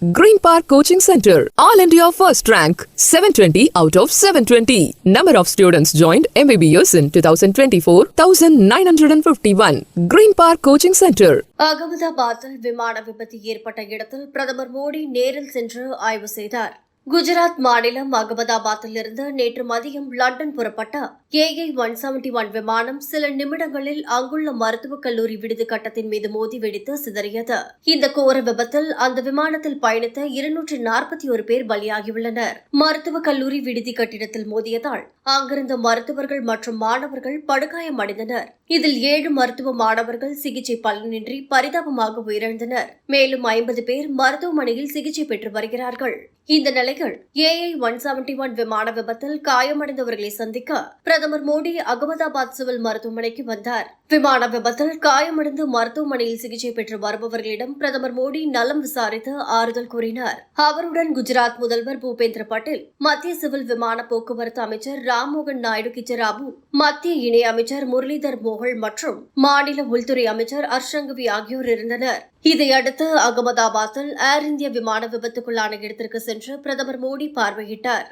Green Park Coaching Center, All India First Rank, 720 out of 720. Number of students joined MBBS in 2024, 1951. Green Park Coaching Center. அகமதாபாத்தில் விமான விபத்து ஏற்பட்ட இடத்தில் பிரதமர் மோடி நேரில் சென்று ஆய்வு செய்தார் குஜராத் மாநிலம் அகமதாபாத்திலிருந்து நேற்று மதியம் லண்டன் புறப்பட்ட ஏஐ ஒன் செவன்டி ஒன் விமானம் சில நிமிடங்களில் அங்குள்ள மருத்துவக் கல்லூரி விடுதி கட்டத்தின் மீது மோதி வெடித்து சிதறியது. இந்த கோர விபத்தில் அந்த விமானத்தில் பயணித்த இருநூற்றி நாற்பத்தி ஒரு பேர் பலியாகியுள்ளனர். மருத்துவக் கல்லூரி விடுதி கட்டிடத்தில் மோதியதால் அங்கிருந்த மருத்துவர்கள் மற்றும் மாணவர்கள் படுகாயமடைந்தனர் இதில் ஏழு மருத்துவ மாணவர்கள் சிகிச்சை பலனின்றி பரிதாபமாக உயிரிழந்தனர். மேலும் ஐம்பது பேர் மருத்துவமனையில் சிகிச்சை பெற்று வருகிறார்கள். இந்த நிலை நிலையில் ஏஐ ஒன் செவன்டி ஒன் விமான விபத்தில் காயமடைந்தவர்களை சந்திக்க பிரதமர் மோடி அகமதாபாத் சிவில் மருத்துவமனைக்கு வந்தார். விமான விபத்தில் காயமடைந்து மருத்துவமனையில் சிகிச்சை பெற்று வருபவர்களிடம் பிரதமர் மோடி நலம் விசாரித்து ஆறுதல் கூறினார். அவருடன் குஜராத் முதல்வர் பூபேந்திர பட்டேல் மத்திய சிவில் விமான போக்குவரத்து அமைச்சர் ராம்மோகன் நாயுடு கிச்சராபு மத்திய இணை அமைச்சர் முரளிதர் மோகல் மற்றும் மாநில உள்துறை அமைச்சர் அர்ஷங்கவி ஆகியோர் இருந்தனர். இதையடுத்து அகமதாபாத்தில் ஏர் இந்திய விமான விபத்துக்குள்ளான இடத்திற்கு சென்று பிரதமர் மோடி பார்வையிட்டார்.